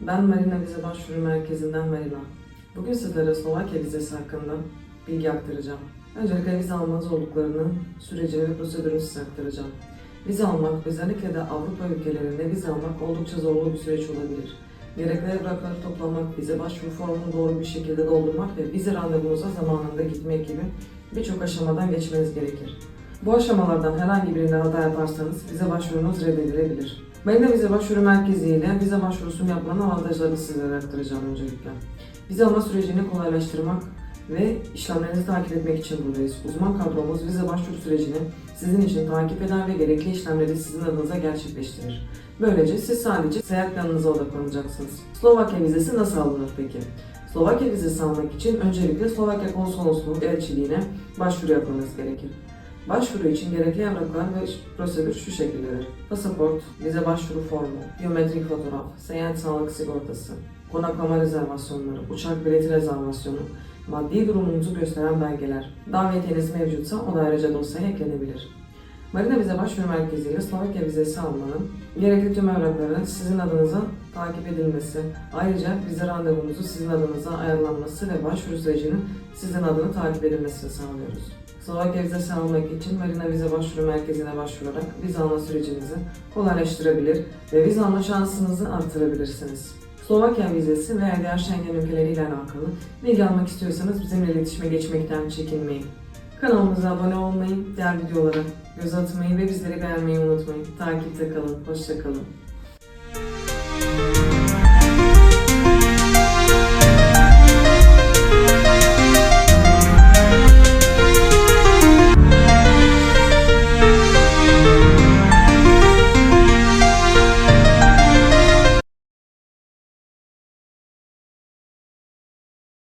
Ben Marina Vize Başvuru Merkezi'nden Marina. Bugün sizlere Slovakya vizesi hakkında bilgi aktaracağım. Öncelikle vize alma zorluklarını, sürecini ve prosedürünü size aktaracağım. Vize almak, özellikle de Avrupa ülkelerinde vize almak oldukça zorlu bir süreç olabilir. Gerekli evrakları toplamak, vize başvuru formunu doğru bir şekilde doldurmak ve vize randevunuza zamanında gitmek gibi birçok aşamadan geçmeniz gerekir. Bu aşamalardan herhangi birinde hata yaparsanız vize başvurunuz reddedilebilir. Marina Vize Başvuru Merkezi ile vize başvurusunu yapmanın avantajlarını sizlere aktaracağım öncelikle. Vize alma sürecini kolaylaştırmak ve işlemlerinizi takip etmek için buradayız. Uzman kadromuz vize başvuru sürecini sizin için takip eder ve gerekli işlemleri sizin adınıza gerçekleştirir. Böylece siz sadece seyahat planınıza odaklanacaksınız. Slovakya vizesi nasıl alınır peki? Slovakya vizesi almak için öncelikle Slovakya Konsolosluğu elçiliğine başvuru yapmanız gerekir. Başvuru için gerekli evraklar ve prosedür şu şekildedir. Pasaport, vize başvuru formu, biyometrik fotoğraf, seyahat sağlık sigortası, konaklama rezervasyonları, uçak bileti rezervasyonu, maddi durumunuzu gösteren belgeler. Davetiyeniz mevcutsa o da ayrıca dosyaya eklenebilir. Marina Vize Başvuru Merkezi ile Slovakya vizesi almanın gerekli tüm evrakların sizin adınıza takip edilmesi, ayrıca vize randevunuzu sizin adınıza ayarlanması ve başvuru sürecinin sizin adına takip edilmesini sağlıyoruz. Slovakya vizesi almak için Marina Vize Başvuru Merkezi'ne başvurarak vize alma sürecinizi kolaylaştırabilir ve vize alma şansınızı artırabilirsiniz. Slovakya vizesi veya diğer Schengen ülkeleriyle alakalı bilgi almak istiyorsanız bizimle iletişime geçmekten çekinmeyin. Kanalımıza abone olmayı, diğer videolara göz atmayı ve bizleri beğenmeyi unutmayın. Takipte kalın, hoşça kalın.